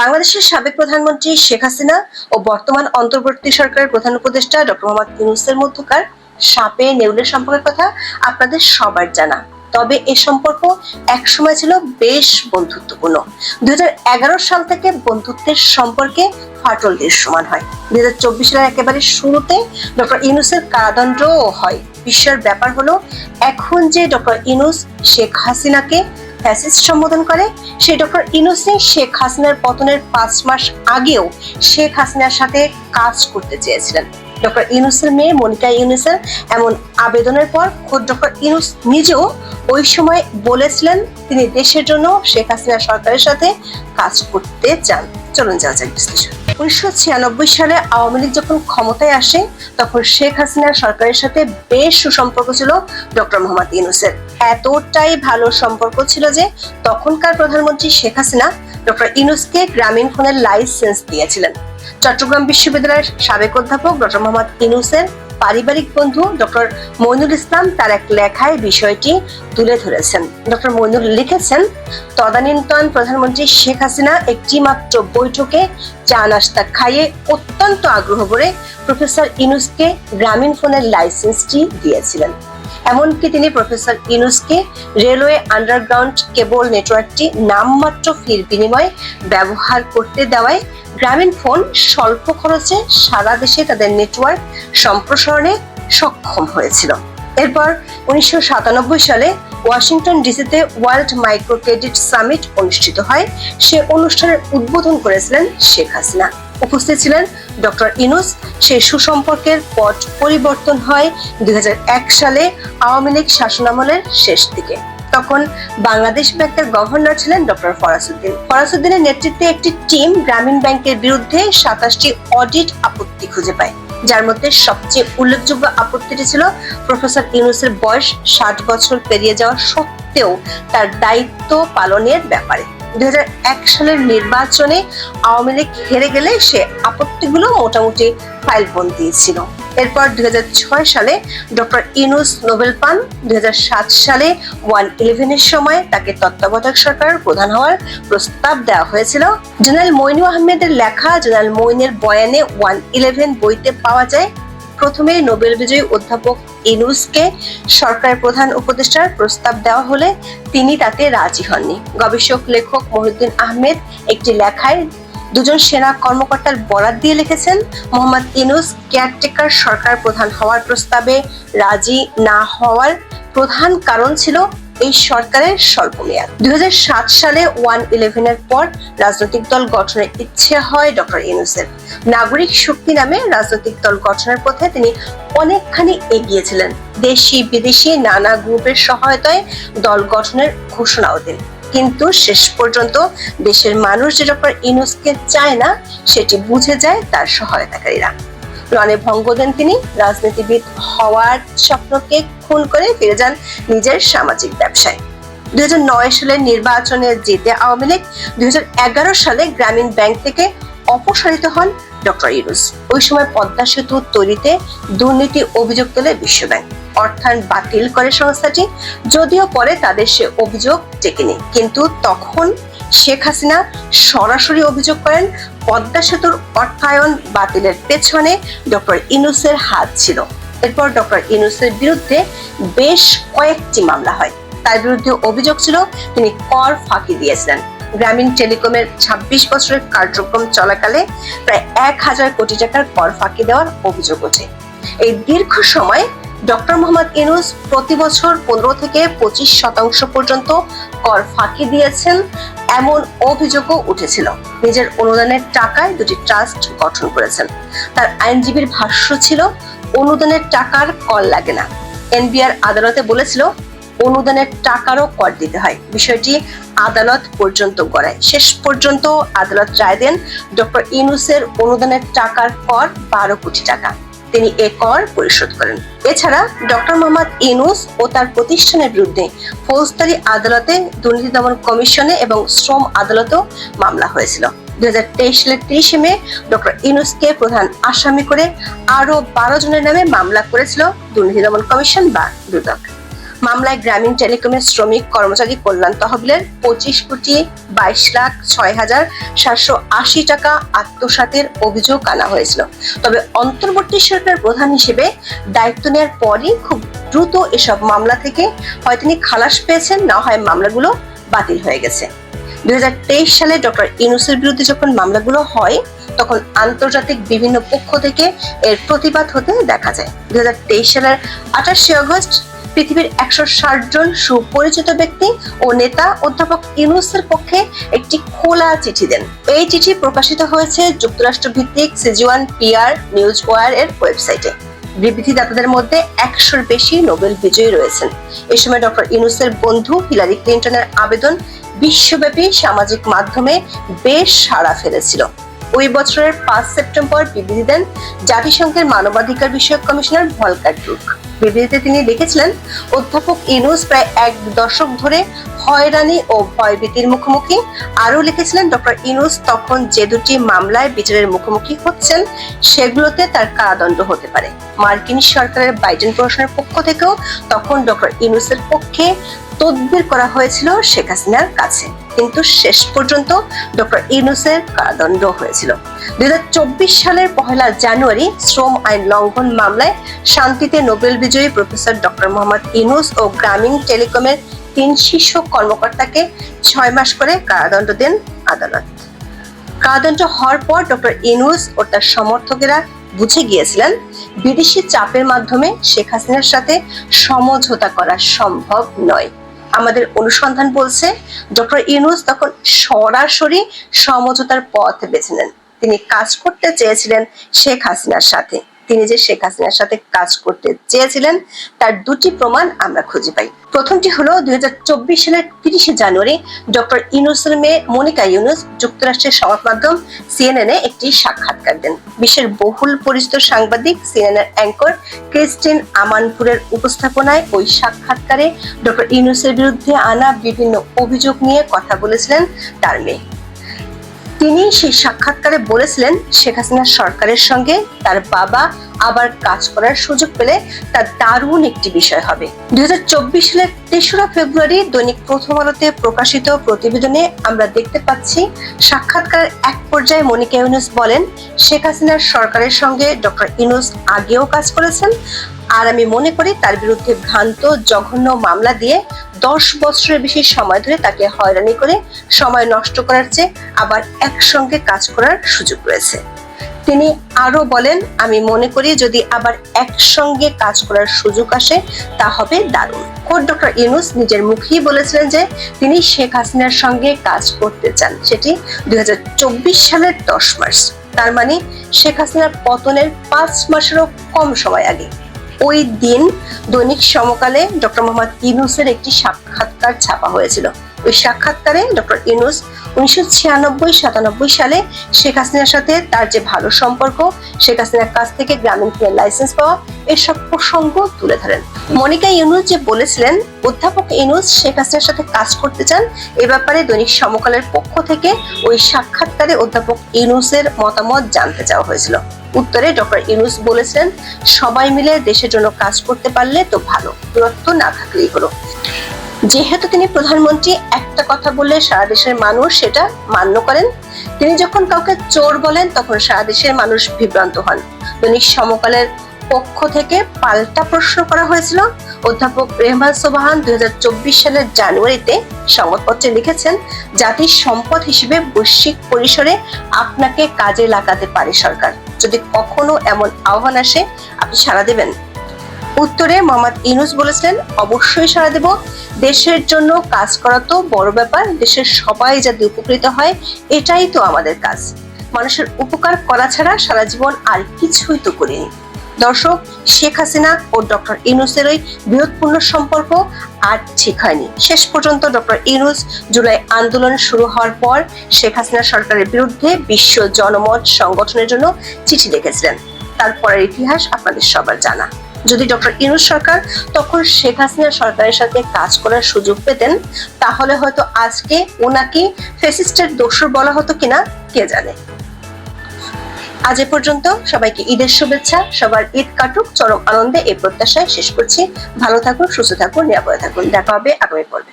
বাংলাদেশের সাবেক প্রধানমন্ত্রী শেখ হাসিনা ও বর্তমান অন্তর্বর্তী সরকারের প্রধান উপদেষ্টা ডক্টর মোহাম্মদ ইউনুসের মধ্যকার সাপে নেউলের সম্পর্কের কথা আপনাদের সবার জানা। তবে এ সম্পর্ক একসময় ছিল বেশ বন্ধুত্বপূর্ণ। দুই হাজার এগারো সাল থেকে বন্ধুত্বের সম্পর্কে ফাটল দৃশ্যমান হয়। দুই হাজার চব্বিশ সালের একেবারে শুরুতে ডক্টর ইউনুসের কারাদণ্ডও হয়। বিশ্বের ব্যাপার হলো, এখন যে ডক্টর ইউনুস শেখ হাসিনাকে ফ্যাসিস্ট সম্বোধন করে সেই ডক্টর ইনুসে শেখ হাসিনার পতনের পাঁচ মাস আগেও শেখ হাসিনার সাথে কাজ করতে চেয়েছিলেন। ডক্টর ইউনুসের মেয়ে মনিকা ইউনুসের এমন আবেদনের পর খোদ ডক্টর ইউনুস নিজেও ওই সময় বলেছিলেন, তিনি দেশের জন্য শেখ হাসিনা সরকারের সাথে কাজ করতে চান। চলুন যাওয়া যাক বিশ্লেষণ। উনিশশো ছিয়ানব্বই সালে আওয়ামী লীগ যখন ক্ষমতায় আসে, তখন শেখ হাসিনার সরকারের সাথে বেশ সুসম্পর্ক ছিল ডক্টর মোহাম্মদ ইউনুসের। এতটাই ভালো সম্পর্ক ছিল যে তখনকার প্রধানমন্ত্রী শেখ হাসিনা ডক্টর ইউনুসকে গ্রামীণ ফোনের লাইসেন্স দিয়েছিলেন। চট্টগ্রাম বিশ্ববিদ্যালয়ের সাবেক অধ্যাপক ডক্টর মোহাম্মদ ইনুসের পারিবারিক বন্ধু ডক্টর মইনুল ইসলাম তার এক লেখায় বিষয়টি তুলে ধরেছেন। ডক্টর মইনুল লিখেছেন, তদানীন্তন প্রধানমন্ত্রী শেখ হাসিনা একটি মাত্র বৈঠকে চা নাস্তা খাইয়ে অত্যন্ত আগ্রহ করে প্রফেসর ইনুসকে গ্রামীণ ফোনের লাইসেন্সটি দিয়েছিলেন। এমনকি তিনি প্রফেসর ইনুসকে রেলওয়ে আন্ডারগ্রাউন্ড কেবল নেটওয়ার্কটি নামমাত্র ফির বিনিময়ে ব্যবহার করতে দেওয়ায় গ্রামীণ ফোন স্বল্প খরচে সারা দেশে তাদের নেটওয়ার্ক সম্প্রসারণে সক্ষম হয়েছিল। এরপর উনিশশো সাতানব্বই সালে ওয়াশিংটন ডিসিতে ওয়ার্ল্ড মাইক্রো ক্রেডিট সামিট অনুষ্ঠিত হয়। সে অনুষ্ঠানের উদ্বোধন করেছিলেন শেখ হাসিনা। উপস্থিত ছিলেন ডক্টর ইনুস। সেই সুসম্পর্কের পট পরিবর্তন হয় দুই হাজার এক সালে আওয়ামী লীগ শাসনামলের শেষ দিকে। তখন বাংলাদেশ ব্যাংকের গভর্নর ছিলেন ডক্টর ফরাসুদ্দিন। ফরাসুদ্দিনের নেতৃত্বে একটি টিম গ্রামীণ ব্যাংকের বিরুদ্ধে সাতাশটি অডিট আপত্তি খুঁজে পায়। যার মধ্যে সবচেয়ে উল্লেখযোগ্য আপত্তিটি ছিল প্রফেসর ইউনুসের বয়স ষাট বছর পেরিয়ে যাওয়া সত্ত্বেও তার দায়িত্ব পালনের ব্যাপারে। দুই হাজার এক সালের নির্বাচনে আওয়ামী লীগ হেরে গেলে সে আপত্তিগুলো মোটামুটি ফাইলবন্দি ছিল। এরপর দুই হাজার ছয় সালে ডক্টর ইনুস নোবেল পান। দুই হাজার সাত সালে ওয়ান ইলেভেনের সময় তাকে তত্ত্বাবধায়ক সরকার প্রধান হওয়ার প্রস্তাব দেওয়া হয়েছিল। জেনারেল মইনু আহমেদের লেখা, জেনারেল মইনের বয়ানে ওয়ান ইলেভেন বইতে পাওয়া যায়, প্রথমে নোবেল বিজয়ী অধ্যাপক ইনুসকে সরকারের প্রধান উপদেষ্টার প্রস্তাব দেওয়া হলে তিনি তাতে রাজি হননি। গবেষক, লেখক মহিউদ্দিন আহমেদ একটি লেখায় দুজন সেনা কর্মকর্তার বরাত দিয়ে লিখেছেন, মোহাম্মদ ইনুস কেয়ারটেকার সরকার প্রধান হওয়ার প্রস্তাবে রাজি না হওয়ার প্রধান কারণ ছিল এই সরকারের স্বল্প মেয়াদ দুই সালে ওয়ান ইলেভেনের পর রাজনৈতিক দল গঠনের ইচ্ছে হয় ডক্টর ইনুসের। নাগরিক শক্তি নামে রাজনৈতিক দল গঠনের পথে তিনি অনেকখানি এগিয়েছিলেন। দেশি বিদেশি নানা গ্রুপের সহায়তায় দল গঠনের ঘোষণাও দেন। কিন্তু শেষ পর্যন্ত দেশের মানুষ যে ডক্টর ইনুসকে চায় না, সেটি বুঝে যায় তার সহায়তাকারীরা। রণে ভঙ্গ দেন তিনি, রাজনীতিবিদ হওয়ার স্বপ্নকে খুন করে ফিরে যান নিজের সামাজিক ব্যবসায়। দুই সালের নির্বাচনে জিতে আওয়ামী লীগ, দুই হাজার এগারো সালে গ্রামীণ ব্যাংক থেকে অপসারিত হন ডক্টর ইউনুস। ওই সময় পদ্মা সেতু তৈরিতে দুর্নীতি অভিযোগ তোলে বিশ্বব্যাংক। অর্থায়ন বাতিল করে সংস্থাটি, যদিও পরে তাদের সে অভিযোগ টেকেনি। কিন্তু তখন শেখ হাসিনা সরাসরি অভিযোগ করেন, পদ্মা সেতুর অর্থায়ন বাতিলের পেছনে ডক্টর ইনুসের হাত ছিল। এরপর ডক্টর ইনুসের বিরুদ্ধে বেশ কয়েকটি মামলা হয়। তার বিরুদ্ধে অভিযোগ ছিল, তিনি কর ফাঁকি দিয়েছিলেন। গ্রামীণ টেলিকমের ২৬ বছরের কার্যক্রম চলাকালে প্রায় এক হাজার কোটি টাকার কর ফাঁকি দেওয়ার অভিযোগ ওঠে। এই দীর্ঘ সময় ডক্টর মোহাম্মদ ইনুস প্রতি বছর পনেরো থেকে পঁচিশ শতাংশ পর্যন্ত কর ফাঁকি দিয়েছেন, এমন অভিযোগও উঠেছিল। নিজের অনুদানের টাকায় দুটি ট্রাস্ট গঠন করেছেন। তার আইনজীবীর ভাষ্য ছিল, অনুদানের টাকার কর লাগে না। এনবিআর আদালতে বলেছিল, অনুদানের টাকারও কর দিতে হয়। বিষয়টি আদালত পর্যন্ত গড়ায়। শেষ পর্যন্ত আদালত রায় দেন, ডক্টর ইনুসের অনুদানের টাকার কর বারো কোটি টাকা। তিনি এ কর পরিশোধ করেন। এছাড়া ডক্টর মোহাম্মদ ইনুস ও তার প্রতিষ্ঠানের বিরুদ্ধে ফৌজদারি আদালতে দুর্নীতি দমন কমিশনে এবং শ্রম আদালতেও মামলা হয়েছিল। দুই হাজার তেইশ সালের তিরিশে মে ডক্টর ইনুসকে প্রধান আসামি করে আরও বারো জনের নামে মামলা করেছিল দুর্নীতি দমন কমিশন বা দুদক। মামলায় গ্রামীণ টেলিকমের শ্রমিক কর্মচারী কল্যাণ তহবিলের পঁচিশ কোটি বাইশ লাখ ছয় হাজার সাতশো আশি টাকা আত্মসাতের অভিযোগ আনা হয়েছিল। তবে অন্তর্বর্তী সরকার প্রধান হিসেবে দায়িত্ব নেওয়ার পরই খুব দ্রুত এসব মামলা থেকে হয় তিনি খালাস পেয়েছেন, না হয় মামলাগুলো বাতিল হয়ে গেছে। দুই হাজার তেইশ সালে ডক্টর ইনুসের বিরুদ্ধে যখন মামলাগুলো হয়, তখন আন্তর্জাতিক বিভিন্ন পক্ষ থেকে এর প্রতিবাদ হতে দেখা যায়। দুই হাজার তেইশ সালের আঠাশে আগস্ট পৃথিবীর একশো ষাট জন সুপরিচিত ব্যক্তি ও নেতা অধ্যাপক ইউনুসের পক্ষে একটি খোলা চিঠি দেন। এই চিঠি প্রকাশিত হয়েছে যুক্তরাষ্ট্র ভিত্তিক সিজুয়ান পিআর নিউজ ওয়ার এর ওয়েবসাইটে। বিবৃতিদাতাদের মধ্যে একশোর বেশি নোবেল বিজয়ী রয়েছেন। এ সময় ডক্টর ইউনুসের বন্ধু হিলারি ক্লিন্টনের আবেদন বিশ্বব্যাপী সামাজিক মাধ্যমে বেশ সাড়া ফেলেছিল। ওই বছরের পাঁচ সেপ্টেম্বর বিবৃতি দেন জাতিসংঘের মানবাধিকার বিষয়ক কমিশনার ভলকার বিবৃতিতে তিনি লিখেছিলেন, অধ্যাপক ইনুস প্রায় এক দশক ধরে হয়রানি ও ভয়ভীতির মুখোমুখি। আরও লিখেছিলেন, ডক্টর ইনুস তখন যে দুটি মামলায় বিচারের মুখোমুখি হচ্ছেন, সেগুলোতে তার কারাদণ্ড হতে পারে। মার্কিন সরকারের বাইডেন প্রশাসনের পক্ষ থেকেও তখন ডক্টর ইনুসের পক্ষে তদবির করা হয়েছিল শেখ হাসিনার কাছে। কিন্তু শেষ পর্যন্ত ডক্টর ইউনুসের কারাদণ্ড হয়েছিল। দুই সালের পহেলা জানুয়ারি শ্রম আইন লঙ্ঘন মামলায় শান্তিতে নোবেল বিজয়ী প্রফেসর ডক্টর মোহাম্মদ ইউনুস ও গ্রামীণ টেলিকমের তিন শীর্ষ কর্মকর্তাকে ছয় মাস করে কারাদণ্ড দেন আদালত। কারাদণ্ড হওয়ার পর ডক্টর ইনুস ও তার সমর্থকেরা বুঝে গিয়েছিলেন, বিদেশি চাপের মাধ্যমে শেখ হাসিনার সাথে সমঝোতা করা সম্ভব নয়। আমাদের অনুসন্ধান বলছে, ডক্টর ইউনুস তখন সরাসরি সমঝোতার পথ বেছে নেন। তিনি কাজ করতে চেয়েছিলেন শেখ হাসিনার সাথে। তিনি যে শেখ হাসিনার সাথে কাজ করতে চেয়েছিলেন, তার দুটি প্রমাণ আমরা খুঁজে পাই। প্রথমটি হলো দুই সালের তিরিশে জানুয়ারি ডক্টর ইউনুসের মেয়ে মনিকা ইউনুস যুক্তরাষ্ট্রের সংবাদ মাধ্যম সিএনএন এ একটি সাক্ষাৎকার দেন বিশ্বের বহুল পরিচিত সাংবাদিক সিএনএন এর অ্যাঙ্কর ক্রিস্টিন আমানপুরের উপস্থাপনায় ওই সাক্ষাৎকারে ডক্টর ইউনুসের বিরুদ্ধে আনা বিভিন্ন অভিযোগ নিয়ে কথা বলেছিলেন তার মেয়ে। তিনি সেই সাক্ষাৎকারে বলেছিলেন, শেখ হাসিনা সরকারের সঙ্গে তার বাবা আবার কাজ করার সুযোগ পেলে তার দারুণ একটি বিষয় হবে। দুই সালের তেসরা ফেব্রুয়ারি দৈনিক প্রথম আলোতে প্রকাশিত প্রতিবেদনে আমরা দেখতে পাচ্ছি, সাক্ষাৎকারের এক পর্যায়ে মনিকা ইউনুস বলেন, শেখ হাসিনার সরকারের সঙ্গে ডক্টর ইউনুস আগেও কাজ করেছেন। আর আমি মনে করি তার বিরুদ্ধে ভ্রান্ত, জঘন্য মামলা দিয়ে দশ বছরের বেশি সময় ধরে তাকে হয়রানি করে সময় নষ্ট করার চেয়ে আবার একসঙ্গে কাজ করার সুযোগ রয়েছে। তিনি আরও বলেন, আমি মনে করি যদি আবার একসঙ্গে কাজ করার সুযোগ আসে, তা হবে দারুণ। খোদ ডক্টর ইউনুস নিজের মুখেই বলেছিলেন যে, তিনি শেখ হাসিনার সঙ্গে কাজ করতে চান, সেটি দুই হাজার চব্বিশ সালের দশ মার্চ। তার মানে শেখ হাসিনার পতনের পাঁচ মাসেরও কম সময় আগে। ওই দিন দৈনিক সমকালে ডক্টর মোহাম্মদ ইউনুসের একটি সাক্ষাৎকার ছাপা হয়েছিল। ওই সাক্ষাৎকারে ডক্টর ইউনুস উনিশশো ছিয়ানব্বই সাতানব্বই সালে শেখ হাসিনার সাথে তার যে ভালো সম্পর্ক, শেখ হাসিনার কাছ থেকে গ্রামীণ ফোনের লাইসেন্স পাওয়া, এসব প্রসঙ্গ তুলে ধরেন। মনিকা ইউনুস যে বলেছিলেন, অধ্যাপক ইউনুস শেখ হাসিনার সাথে কাজ করতে চান, এ ব্যাপারে দৈনিক সমকালের পক্ষ থেকে ওই সাক্ষাৎকারে অধ্যাপক ইউনুসের মতামত জানতে চাওয়া হয়েছিল। উত্তরে ডক্টর ইউনুস বলেছিলেন, সবাই মিলে দেশের জন্য কাজ করতে পারলে তো ভালো, দূরত্ব না থাকলেই হলো। যেহেতু তিনি প্রধানমন্ত্রী, একটা কথা বললে সারা দেশের মানুষ সেটা মান্য করেন। তিনি যখন কাউকে চোর বলেন, তখন সারা দেশের মানুষ বিভ্রান্ত হন। দৈনিক সমকালের পক্ষ থেকে পাল্টা প্রশ্ন করা হয়েছিল। অধ্যাপক রেহমান সোবাহান দুই সালের জানুয়ারিতে সংবাদপত্রে লিখেছেন জাতির সম্পদ হিসেবে বৈশ্বিক পরিসরে আপনাকে কাজে লাগাতে পারে সরকার। যদি কখনো এমন আহ্বান আসে, আপনি সাড়া দেবেন। উত্তরে মোহাম্মদ ইনুস বলেছেন, অবশ্যই সাড়া দেব। দেশের জন্য কাজ করা তো বড় ব্যাপার, দেশের সবাই যাতে উপকৃত হয়, এটাই তো আমাদের কাজ। মানুষের উপকার করা ছাড়া সারা জীবন আর কিছুই তো করিনি। দর্শক, শেখ হাসিনা ও ডক্টর ইনুসের ওই বৃহৎপূর্ণ সম্পর্ক আর ঠিক হয়নি। শেষ পর্যন্ত ডক্টর ইনুস জুলাই আন্দোলন শুরু হওয়ার পর শেখ হাসিনা সরকারের বিরুদ্ধে বিশ্ব জনমত সংগঠনের জন্য চিঠি লিখেছিলেন। তারপরের ইতিহাস আপনাদের সবার জানা। যদি ডক্টর ইনুস সরকার তখন শেখ হাসিনা সরকারের সাথে কাজ করার সুযোগ পেতেন, তাহলে হয়তো আজকে ওনাকে ফেসিস্টের দোষর বলা হতো কিনা, কে জানে? আজ এ পর্যন্ত সবাইকে ঈদের শুভেচ্ছা, সবার ঈদ কাটুক, চরম আনন্দে এই প্রত্যাশায় শেষ করছি। ভালো থাকুন, সুস্থ থাকুন, নিরাপদে থাকুন। দেখা হবে আগামী পর্বে।